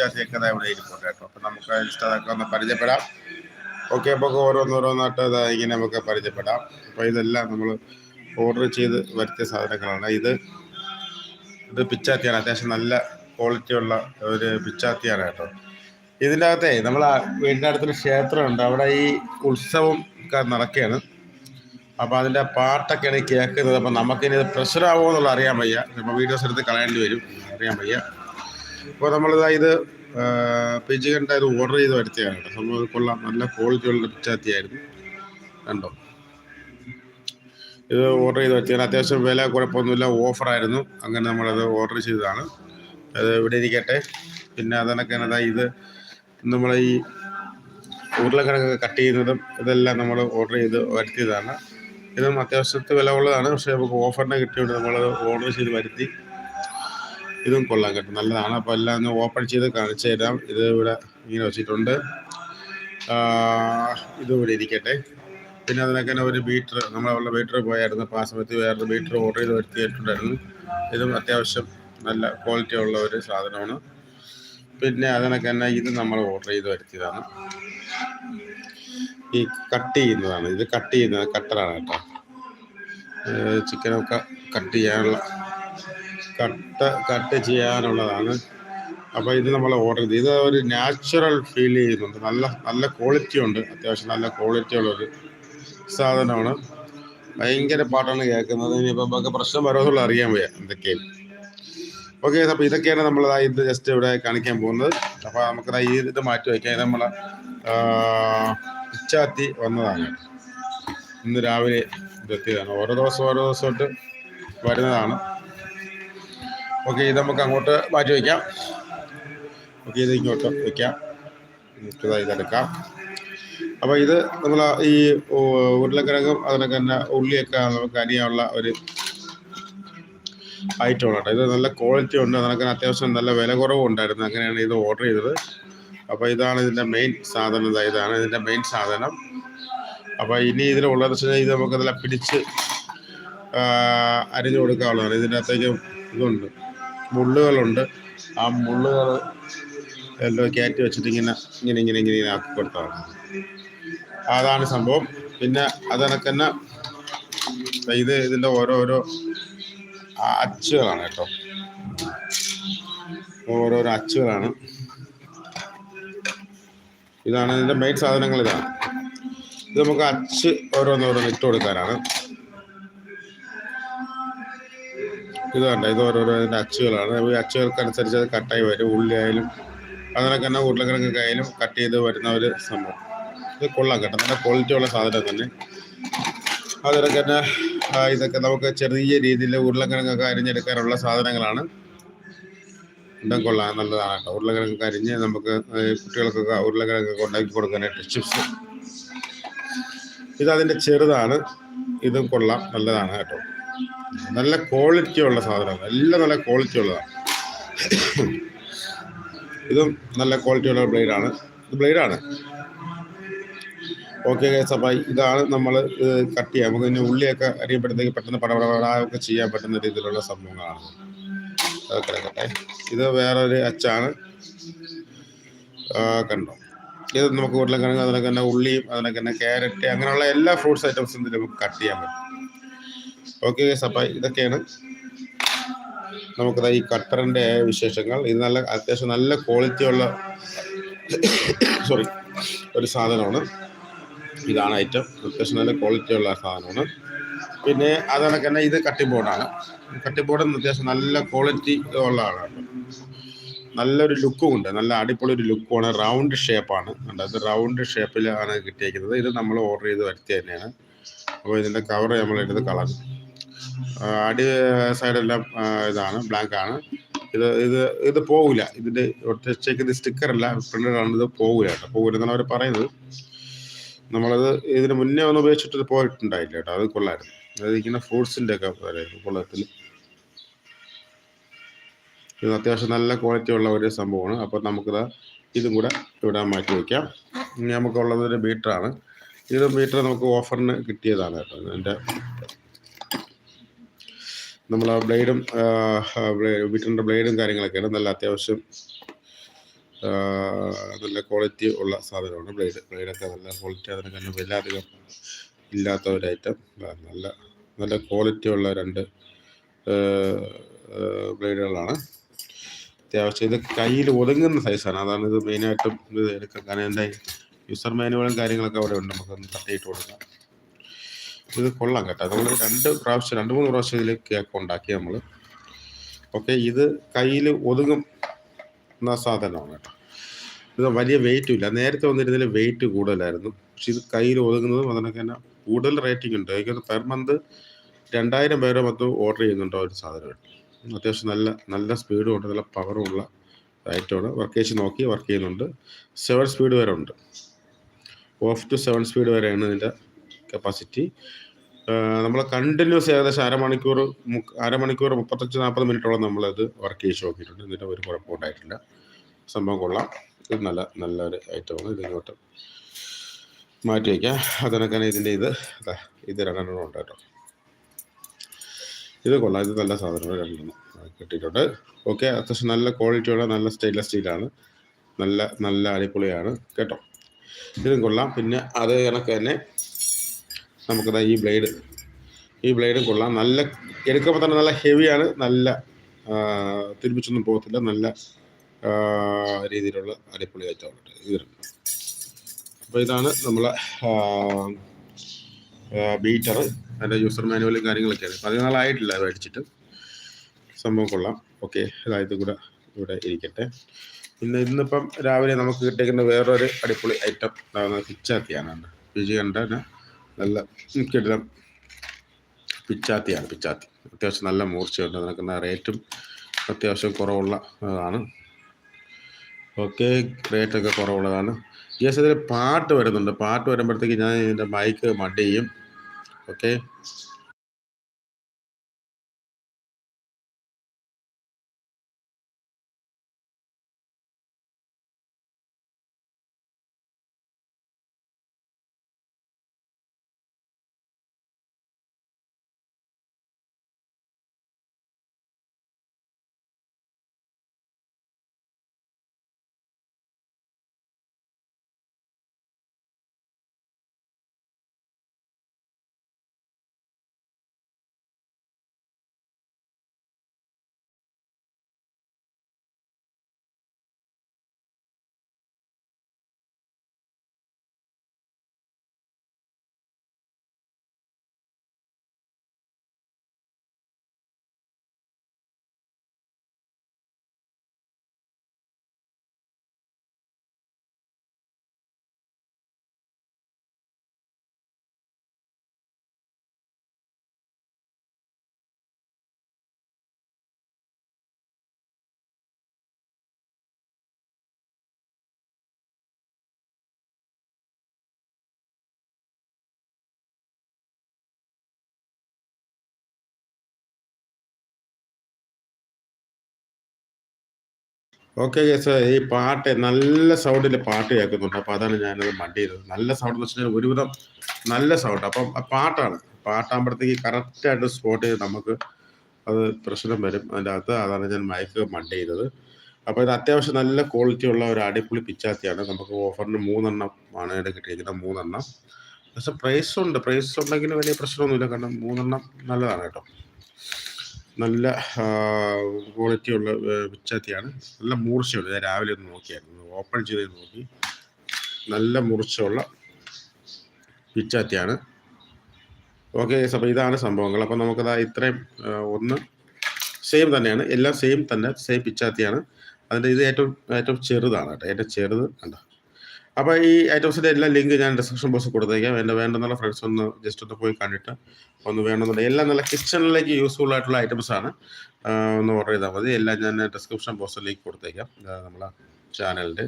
ദാ ഇവിടെ ഇരിപ്പുണ്ട് കേട്ടോ. അപ്പം നമുക്ക് ജസ്റ്റ് ഒന്ന് പരിചയപ്പെടാം. ഓക്കെ അപ്പോൾ ഓരോന്നോരോന്നായിട്ട് അത് ഇങ്ങനെ നമുക്ക് പരിചയപ്പെടാം. അപ്പോൾ ഇതെല്ലാം നമ്മൾ ഓർഡർ ചെയ്ത് വരുത്തിയ സാധനങ്ങളാണ്. ഇത് ഇത് പിച്ചാത്തിയാണ്. അത്യാവശ്യം നല്ല ക്വാളിറ്റി ഉള്ള ഒരു പിച്ചാത്തിയാണ് കേട്ടോ. ഇതിന്റെ അകത്തെ നമ്മൾ വീടിന്റെ അടുത്തൊരു ക്ഷേത്രമുണ്ട്. അവിടെ ഈ ഉത്സവം ഒക്കെ നടക്കുകയാണ്. അപ്പോൾ അതിന്റെ പാട്ടൊക്കെയാണ് കേൾക്കുന്നത്. അപ്പോൾ നമുക്കിനി ഇത് പ്രഷറാവുമോ എന്നുള്ള അറിയാൻ വയ്യ. നമ്മൾ വീഡിയോസ് എടുത്ത് കളയേണ്ടി വരും. അറിയാൻ വയ്യ. അപ്പോൾ നമ്മളിതാ ഇത് പിജുകണ്ട ഇത് ഓർഡർ ചെയ്ത് വരുത്തിയാണ് സംഭവം കൊള്ളാം. നല്ല ക്വാളിറ്റിയുള്ള പിച്ചാത്തിയായിരുന്നു കണ്ടോ? ഇത് ഓർഡർ ചെയ്ത് വരുത്തിയാണ് അത്യാവശ്യം വില കുഴപ്പമൊന്നുമില്ല. ഓഫറായിരുന്നു അങ്ങനെ നമ്മളത് ഓർഡർ ചെയ്തതാണ്. അത് ഇവിടെ ഇരിക്കട്ടെ. പിന്നെ അതിനൊക്കെ ഇതാ നമ്മൾ ഈ ഉരുളക്കിഴങ്ങൊക്കെ കട്ട് ചെയ്യുന്നതും ഇതെല്ലാം നമ്മൾ ഓർഡർ ചെയ്ത് വരുത്തിയതാണ്. ഇതും അത്യാവശ്യത്തെ വില ഉള്ളതാണ്. പക്ഷേ നമുക്ക് ഓഫറിന് കിട്ടിയോണ്ട് നമ്മൾ ഓർഡർ ചെയ്ത് വരുത്തി. ഇതും കൊള്ളാം കേട്ടോ. നല്ലതാണ്. അപ്പോൾ എല്ലാം ഒന്ന് ഓപ്പൺ ചെയ്ത് കാണിച്ചു തരാം. ഇത് ഇവിടെ ഇങ്ങനെ വെച്ചിട്ടുണ്ട്. ഇത് ഇവിടെ ഇരിക്കട്ടെ. പിന്നെ അതിനൊക്കെ തന്നെ ഒരു ബീറ്റർ നമ്മളവിടെ ബീറ്റർ പോയായിരുന്നു. അപ്പോൾ ആ സമയത്ത് വേറൊരു ബീറ്റർ ഓർഡർ ചെയ്ത് വരുത്തിയിട്ടുണ്ടായിരുന്നു. ഇതും അത്യാവശ്യം നല്ല ക്വാളിറ്റി ഉള്ള ഒരു സാധനമാണ്. പിന്നെ അതിനൊക്കെ തന്നെ ഇത് നമ്മൾ ഓർഡർ ചെയ്ത് വരുത്തിയതാണ്. ഈ കട്ട് ചെയ്യുന്നതാണ്. ഇത് കട്ട് ചെയ്യുന്നത് കട്ടറാണ് കേട്ടോ. ചിക്കനൊക്കെ കട്ട് ചെയ്യാനുള്ള കട്ട് കട്ട് ചെയ്യാനുള്ളതാണ്. അപ്പോൾ ഇത് നമ്മൾ ഓർഡർ ചെയ്ത്. ഇത് ഒരു നാച്ചുറൽ ഫീൽ ചെയ്യുന്നുണ്ട്. നല്ല നല്ല ക്വാളിറ്റി ഉണ്ട്. അത്യാവശ്യം നല്ല ക്വാളിറ്റി ഉള്ളൊരു സാധനമാണ്. ഭയങ്കര പാട്ടാണ് കേൾക്കുന്നത്. ഇനിയിപ്പോൾ നമുക്ക് പ്രശ്നം വരുമെന്നുള്ള അറിയാൻ വയ്യ. എന്തൊക്കെയാണ് ഓക്കെ അപ്പോൾ ഇതൊക്കെയാണ് നമ്മൾ ഇത് ജസ്റ്റ് ഇവിടെ കാണിക്കാൻ പോകുന്നത്. അപ്പോൾ നമുക്ക് ഈ ഇത് മാറ്റി വയ്ക്കാം ഇത് നമ്മളെ പിച്ചാത്തി വന്നതാണ്. ഇന്ന് രാവിലെ ഇതെത്തിയതാണ് ഓരോ ദിവസം ഓരോ ദിവസമായിട്ട് വരുന്നതാണ്. ഓക്കെ ഇത് നമുക്ക് അങ്ങോട്ട് മാറ്റി വയ്ക്കാം. ഓക്കെ ഇത് ഇങ്ങോട്ട് വയ്ക്കാം. ഇതാ ഇതെടുക്കാം അപ്പോൾ ഇത് നമ്മൾ ഈ ഉരുളക്കിഴങ്ങും അതിനൊക്കെ തന്നെ ഉള്ളിയൊക്കെ നമുക്ക് അരിയാനുള്ള ഒരു ഐറ്റമാണ് കേട്ടോ. ഇത് നല്ല ക്വാളിറ്റി ഉണ്ട്. അതിനൊക്കെ അത്യാവശ്യം നല്ല വില കുറവും ഉണ്ടായിരുന്നു. അങ്ങനെയാണ് ഇത് ഓർഡർ ചെയ്തത്. അപ്പോൾ ഇതാണ് ഇതിന്റെ മെയിൻ സാധനം. ഇതാണ് ഇതിന്റെ മെയിൻ സാധനം. അപ്പോൾ ഇനി ഇതിലുള്ളതെന്ന് വെച്ച് കഴിഞ്ഞാൽ ഇത് നമുക്കതെല്ലാം പിടിച്ച് അരിഞ്ഞു കൊടുക്കാവുന്നതാണ്. ഇതിന്റെ അകത്തേക്ക് ഇതുണ്ട്. മുള്ളുകളുണ്ട്. ആ മുള്ളുകൾ എല്ലാം കയറ്റി വെച്ചിട്ട് ഇങ്ങനെ ഇങ്ങനെ ഇങ്ങനെ ഇങ്ങനെ ഇങ്ങനെ ആക്കി കൊടുത്താണ് അതാണ് സംഭവം. പിന്നെ അതിനൊക്കെ ഇത് ഇതിന്റെ ഓരോരോ അച്ചുകളാണ് കേട്ടോ. ഓരോരോ അച്ചുകളാണ്. ഇതാണ് ഇതിന്റെ മെയിൻ സാധനങ്ങൾ ഇതാണ്. ഇത് നമുക്ക് അച്ച് ഓരോന്നോരോന്ന് ഇട്ട് കൊടുക്കാനാണ്. ഇത് കണ്ട? ഇത് ഓരോരോ ഇതിന്റെ അച്ചുകളാണ്. ഈ അച്ചുകൾക്കനുസരിച്ച് അത് കട്ടായി വരും ഉള്ളി ആയാലും അതിനൊക്കെ തന്നെ ഉരുളക്കിഴങ്ങൊക്കെ ആയാലും കട്ട് ചെയ്ത് വരുന്ന ഒരു സംഭവം. ഇത് കൊള്ളാം കേട്ടോ. നല്ല ക്വാളിറ്റി ഉള്ള സാധനം തന്നെ. അതിനൊക്കെ തന്നെ ഇതൊക്കെ നമുക്ക് ചെറിയ രീതിയിൽ ഉരുളക്കിഴങ്ങൊക്കെ അരിഞ്ഞെടുക്കാനുള്ള സാധനങ്ങളാണ്. ഇതും കൊള്ളാം. നല്ലതാണ് കേട്ടോ. ഉരുളക്കിഴങ്ങൊക്കെ അരിഞ്ഞ് നമുക്ക് കുട്ടികൾക്കൊക്കെ ഉരുളക്കിഴങ്ങൊക്കെ ഉണ്ടാക്കി കൊടുക്കാനായിട്ട് ചിപ്സ് ഇത് ചെറുതാണ്. ഇതും കൊള്ളാം. നല്ലതാണ് കേട്ടോ. നല്ല ക്വാളിറ്റി ഉള്ള സാധനമാണ്. നല്ല നല്ല ക്വാളിറ്റി ഉള്ളതാണ്. ഇതും നല്ല ക്വാളിറ്റി ഉള്ള ബ്ലേഡാണ് ഇത് ബ്ലേഡാണ് ഓക്കെ കേസപ്പായി ഇതാണ് നമ്മൾ കട്ട് ചെയ്യാം നമുക്ക് ഇനി ഉള്ളിയൊക്കെ അറിയപ്പെടുത്തേക്ക് പെട്ടെന്ന് പടപടപടൊക്കെ ചെയ്യാൻ പറ്റുന്ന രീതിയിലുള്ള സംഭവങ്ങളാണ് അതൊക്കെ കിടക്കട്ടെ ഇത് വേറൊരു അച്ചാണ് കണ്ടോ ഇത് നമുക്ക് ഉരുളക്കിഴങ്ങ് അതിനൊക്കെ തന്നെ ഉള്ളിയും അതിനൊക്കെ തന്നെ ക്യാരറ്റ് അങ്ങനെയുള്ള എല്ലാ ഫ്രൂട്ട്സ് ഐറ്റംസും നമുക്ക് കട്ട് ചെയ്യാൻ പറ്റും ഓക്കെ ഗൈസ് അപ്പോൾ ഇതൊക്കെയാണ്. നമുക്കത് ഈ കട്ടറിന്റെ വിശേഷങ്ങൾ. ഇത് നല്ല അത്യാവശ്യം നല്ല ക്വാളിറ്റി ഉള്ള സോറി ഒരു സാധനമാണ്. ഇതാണ് ഐറ്റം അത്യാവശ്യം നല്ല ക്വാളിറ്റി ഉള്ള സാധനമാണ്. പിന്നെ അതുകണക്ക് തന്നെ ഇത് കട്ടിബോർഡാണ് ബോർഡാണ് കട്ടി ബോർഡ് അത്യാവശ്യം നല്ല ക്വാളിറ്റി ഉള്ളതാണ് നല്ലൊരു ലുക്കും ഉണ്ട്. നല്ല അടിപൊളി ഒരു ലുക്കുമാണ് റൗണ്ട് ഷേപ്പാണ് അത് റൗണ്ട് ഷേപ്പിലാണ് കിട്ടിയിരിക്കുന്നത് ഇത് നമ്മൾ ഓർഡർ ചെയ്ത് വരുത്തി തന്നെയാണ്. അപ്പോൾ ഇതിന്റെ കവർ നമ്മൾ എടുത്ത് കളഞ്ഞു. അടി സൈഡെല്ലാം ഇതാണ് ബ്ലാങ്ക് ആണ്. ഇത് ഇത് ഇത് പോകില്ല ഇതിന്റെ ഒറ്റയ്ക്ക് ഇത് സ്റ്റിക്കറല്ല ആണ് ഇത് പോകില്ല കേട്ടോ. പോകില്ല എന്നാണ് അവർ പറയുന്നത്. നമ്മളത് ഇതിന് മുന്നേ ഒന്ന് ഉപയോഗിച്ചിട്ട് പോയിട്ടുണ്ടായില്ല കേട്ടോ. അത് കൊള്ളായിരുന്നു. അതായത് ഇങ്ങനെ ഫ്രൂട്ട്സിന്റെ ഒക്കെ കൊള്ളത്തിൽ ഇത് അത്യാവശ്യം നല്ല ക്വാളിറ്റി ഉള്ള ഒരു സംഭവമാണ്. അപ്പോൾ നമുക്കിത് ഇതും കൂടെ ഇവിടെ മാറ്റി വയ്ക്കാം ഇനി നമുക്കുള്ളത് ഒരു ബീറ്ററാണ് ഇത് ബീറ്റർ നമുക്ക് ഓഫറിന് കിട്ടിയതാണ് കേട്ടോ. ഇതിന്റെ നമ്മൾ ആ ബ്ലേഡും വീട്ടിന്റെ ബ്ലേഡും കാര്യങ്ങളൊക്കെയാണ്. നല്ല അത്യാവശ്യം നല്ല ക്വാളിറ്റി ഉള്ള സാധനമാണ് ബ്ലേഡ്. ബ്ലേഡൊക്കെ നല്ല ക്വാളിറ്റി അതിനൊക്കെ തന്നെ വില അധികം ഇല്ലാത്ത ഒരു ഐറ്റം നല്ല നല്ല ക്വാളിറ്റി ഉള്ള രണ്ട് ബ്ലേഡുകളാണ്. അത്യാവശ്യം ഇത് കയ്യിൽ ഒതുങ്ങുന്ന സൈസാണ് അതാണ് ഇത് മെയിനായിട്ടും ഇത് എടുക്കാൻ കാരണം എന്റെ യൂസർ മാനുവലും കാര്യങ്ങളൊക്കെ അവിടെ ഉണ്ട്. നമുക്കൊന്ന് തട്ടിയിട്ട് കൊടുക്കാം. ഇത് കൊള്ളാം കേട്ടോ. നമ്മൾ രണ്ട് പ്രാവശ്യം രണ്ട് മൂന്ന് പ്രാവശ്യം ഇതിൽ കേക്ക് ഉണ്ടാക്കി നമ്മൾ ഓക്കെ ഇത് കയ്യിൽ ഒതുങ്ങും സാധനമാണ് കേട്ടോ. ഇത് വലിയ വെയിറ്റും ഇല്ല. നേരത്തെ വന്നിരുന്നതിൽ വെയിറ്റ് കൂടുതലായിരുന്നു. പക്ഷെ ഇത് കയ്യിൽ ഒതുങ്ങുന്നതും അതിനൊക്കെ തന്നെ കൂടുതൽ റേറ്റിംഗ് ഉണ്ട്. എനിക്ക് പെർ മന്ത് രണ്ടായിരം പേരോ മൊത്തം ഓർഡർ ചെയ്യുന്നുണ്ടോ ഒരു സാധനം. അത്യാവശ്യം നല്ല നല്ല സ്പീഡും ഉണ്ട്. നല്ല പവറും ഉള്ള ഐറ്റമാണ് വർക്ക് ചെയ്ത് നോക്കി വർക്ക് ചെയ്യുന്നുണ്ട്. സെവൻ സ്പീഡ് വരെ ഉണ്ട്. ഓഫ് ടു സെവൻ സ്പീഡ് വരെയാണ് ഇതിന്റെ കപ്പാസിറ്റി നമ്മൾ കണ്ടിന്യൂസ് ഏകദേശം അരമണിക്കൂർ അരമണിക്കൂർ മുപ്പത്തഞ്ച് നാൽപ്പത് മിനിറ്റോളം നമ്മളത് വർക്ക് ചെയ്ത് നോക്കിയിട്ടുണ്ട്. ഇതിന്റെ ഒരു കുഴപ്പം ഉണ്ടായിട്ടില്ല. സംഭവം കൊള്ളാം. ഇത് നല്ല നല്ലൊരു ഐറ്റമാണ് ഇതിങ്ങോട്ട് മാറ്റി വയ്ക്കാം അതിനൊക്കെ ഇതിന്റെ ഇത് ഇത് രണ്ടെണ്ണം ഉണ്ട് കേട്ടോ. ഇത് കൊള്ളാം. ഇത് നല്ല സാധനമാണ് രണ്ടെണ്ണം കിട്ടിയിട്ടുണ്ട്. ഓക്കെ അത്യാവശ്യം നല്ല ക്വാളിറ്റിയുള്ള നല്ല സ്റ്റെയിൻലെസ് സ്റ്റീലാണ് നല്ല നല്ല അടിപൊളിയാണ്. കേട്ടോ. ഇതും കൊള്ളാം. പിന്നെ അത് കണക്ക് തന്നെ നമുക്കത് ഈ ബ്ലേഡ് ഈ ബ്ലേഡും കൊള്ളാം. നല്ല എടുക്കുമ്പോൾ തന്നെ നല്ല ഹെവിയാണ് നല്ല തിരുപ്പിച്ചൊന്നും പോകത്തില്ല. നല്ല രീതിയിലുള്ള അടിപൊളി ഐറ്റമാണ് ഇത്. അപ്പോൾ ഇതാണ് നമ്മളെ ബീറ്റർ അതിന്റെ യൂസർ മാനുവലും കാര്യങ്ങളൊക്കെയാണ്. പതിനാലായിട്ടില്ല മേടിച്ചിട്ട്. സംഭവം കൊള്ളാം. ഓക്കെ അതായത് കൂടെ ഇവിടെ ഇരിക്കട്ടെ. പിന്നെ ഇന്നിപ്പം രാവിലെ നമുക്ക് കിട്ടിയിരിക്കുന്ന വേറൊരു അടിപൊളി ഐറ്റം കിച്ചാത്തിയാണ് പി ജി കണ്ട നല്ല കെട്ടിടം പിച്ചാത്തിയാണ് പിച്ചാത്തി. അത്യാവശ്യം നല്ല മൂർച്ചയുണ്ട്. നടക്കുന്ന റേറ്റും അത്യാവശ്യം കുറവുള്ള ആണ്. ഓക്കെ റേറ്റൊക്കെ കുറവുള്ളതാണ്. യെസ് ഇതിൽ പാട്ട് വരുന്നുണ്ട്. പാട്ട് വരുമ്പോഴത്തേക്ക് ഞാൻ ഇതിന്റെ മൈക്ക് ചെയ്യും. ഓക്കെ. ഓക്കെ കേസ് ഈ പാട്ട് നല്ല സൗണ്ടിൽ പാട്ട് കേൾക്കുന്നുണ്ട്. അപ്പോൾ അതാണ് ഞാനത് മണ്ടി ചെയ്തത് നല്ല സൗണ്ട് എന്ന് വെച്ചാൽ ഒരുവിധം നല്ല സൗണ്ട് അപ്പം പാട്ടാണ്. പാട്ടാകുമ്പോഴത്തേക്ക് കറക്റ്റായിട്ട് സ്പോട്ട് ചെയ്ത് നമുക്ക് അത് പ്രശ്നം വരും. അതിന്റെ അകത്ത് അതാണ് ഞാൻ മയക്ക് മണ്ടി ചെയ്തത് അപ്പോൾ ഇത് അത്യാവശ്യം നല്ല ക്വാളിറ്റി ഉള്ള ഒരു അടിപൊളി പിച്ചാത്തിയാണ്. നമുക്ക് ഓഫറിന് മൂന്നെണ്ണം ആണ് ഇവിടെ കിട്ടിയിരിക്കുന്നത്. മൂന്നെണ്ണം. പക്ഷെ പ്രൈസ് ഉണ്ട്. പ്രൈസ് ഉണ്ടെങ്കിൽ വലിയ പ്രശ്നമൊന്നുമില്ല. കാരണം മൂന്നെണ്ണം നല്ലതാണ് കേട്ടോ. നല്ല ക്വാളിറ്റിയുള്ള പിച്ചാത്തിയാണ് നല്ല മൂർച്ചയുണ്ട് ഞാൻ രാവിലെ ഒന്ന് നോക്കിയായിരുന്നു. ഓപ്പൺ ചെയ്ത് നോക്കി. നല്ല മൂർച്ചയുള്ള പിച്ചാത്തിയാണ് ഓക്കെ അപ്പോൾ ഇതാണ് സംഭവങ്ങൾ. അപ്പോൾ നമുക്കത് ഇത്രയും ഒന്ന് സെയിം തന്നെയാണ്. എല്ലാം സെയിം തന്നെ സെയിം പിച്ചാത്തിയാണ് അതിന്റെ ഇത് ഏറ്റവും ഏറ്റവും ചെറുതാണ് കേട്ടോ. ഏറ്റവും ചെറുത് കണ്ടോ? അപ്പോൾ ഈ ഐറ്റംസിന്റെ എല്ലാ ലിങ്ക് ഞാൻ ഡിസ്ക്രിപ്ഷൻ ബോക്സിൽ കൊടുത്തേക്കാം. എന്റെ വേണ്ടെന്നുള്ള ഫ്രണ്ട്സ് ഒന്ന് ജസ്റ്റ് ഒന്ന് പോയി കണ്ടിട്ട് ഒന്ന് വേണമെന്നുണ്ടെങ്കിൽ എല്ലാം നല്ല കിച്ചണിലേക്ക് യൂസ്ഫുൾ ആയിട്ടുള്ള ഐറ്റംസ് ആണ്. ഒന്ന് ഓർഡർ ചെയ്താൽ മതി. എല്ലാം ഞാൻ ഡിസ്ക്രിപ്ഷൻ ബോക്സിൽ ലിങ്ക് കൊടുത്തേക്കാം. നമ്മളെ ചാനലിന്റെ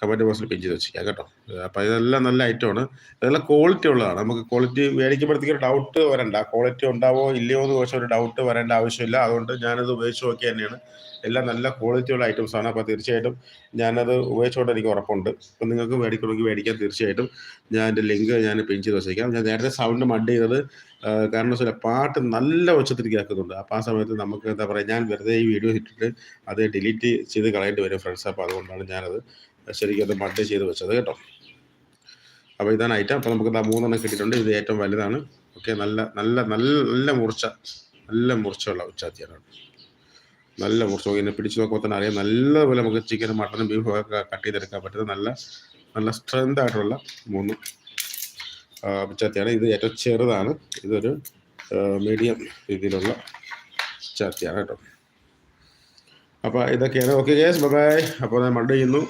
കമന്റ് ബോക്സിൽ പിൻ ചെയ്ത് വെച്ചിരിക്കാം കേട്ടോ. അപ്പോൾ ഇതെല്ലാം നല്ല ഐറ്റമാണ് ഇതെല്ലാം ക്വാളിറ്റി ഉള്ളതാണ്. നമുക്ക് ക്വാളിറ്റി മേടിക്കുമ്പോഴത്തേക്ക് ഡൗട്ട് വരണ്ട. ക്വാളിറ്റി ഉണ്ടാവോ ഇല്ലയോ എന്ന് ചോദിച്ചാൽ ഒരു ഡൗട്ട് വരേണ്ട ആവശ്യമില്ല. അതുകൊണ്ട് ഞാനത് ഉപയോഗിച്ച് നോക്കി തന്നെയാണ്. എല്ലാം നല്ല ക്വാളിറ്റിയുള്ള ഐറ്റംസ് ആണ്. അപ്പോൾ തീർച്ചയായിട്ടും ഞാനത് ഉപയോഗിച്ചുകൊണ്ട് എനിക്ക് ഉറപ്പുണ്ട്. അപ്പം നിങ്ങൾക്ക് മേടിക്കണമെങ്കിൽ മേടിക്കാൻ തീർച്ചയായിട്ടും. ഞാൻ എന്റെ ലിങ്ക് ഞാൻ പിൻ ചെയ്ത് വെച്ചേക്കാം. ഞാൻ നേരത്തെ സൗണ്ട് മഡ് ചെയ്തത് കാരണം വെച്ചാൽ പാട്ട് നല്ല ഉച്ചത്തിൽ കേൾക്കുന്നുണ്ട് അപ്പോൾ ആ സമയത്ത് നമുക്ക് എന്താ പറയുക ഞാൻ വെറുതെ ഈ വീഡിയോ ഇട്ടിട്ട് അത് ഡിലീറ്റ് ചെയ്ത് കളയേണ്ടി വരും ഫ്രണ്ട്സ് അപ്പോൾ അതുകൊണ്ടാണ് ഞാനത് ശരിക്കും അത് മഡ് ചെയ്ത് വെച്ചത് കേട്ടോ. അപ്പോൾ ഇതാണ് ഐറ്റം അപ്പോൾ നമുക്ക് ദാ മൂന്നെണ്ണം കിട്ടിയിട്ടുണ്ട്. ഇത് ഏറ്റവും വലുതാണ്. ഓക്കെ നല്ല നല്ല നല്ല നല്ല മൂർച്ച നല്ല മൂർച്ചയുള്ള ഉച്ചാത്തിയാണ്. നല്ല മൂർച്ച. ഇങ്ങനെ പിടിച്ചു നോക്കുമ്പോൾ തന്നെ അറിയാം. നല്ലപോലെ നമുക്ക് ചിക്കനും മട്ടനും ബീഫും ഒക്കെ കട്ട് ചെയ്തെടുക്കാൻ പറ്റുന്ന നല്ല നല്ല സ്ട്രെങ്ത് ആയിട്ടുള്ള മൂന്ന് ഉച്ചാത്തിയാണ്. ഇത് ഏറ്റവും ചെറുതാണ്. ഇതൊരു മീഡിയം രീതിയിലുള്ള ഉച്ചാത്തിയാണ് കേട്ടോ. അപ്പോൾ ഇതൊക്കെയാണ്. ഓക്കെ ഗേസ് ബൈ അപ്പോൾ ഞാൻ മഡ് ചെയ്യുന്നു.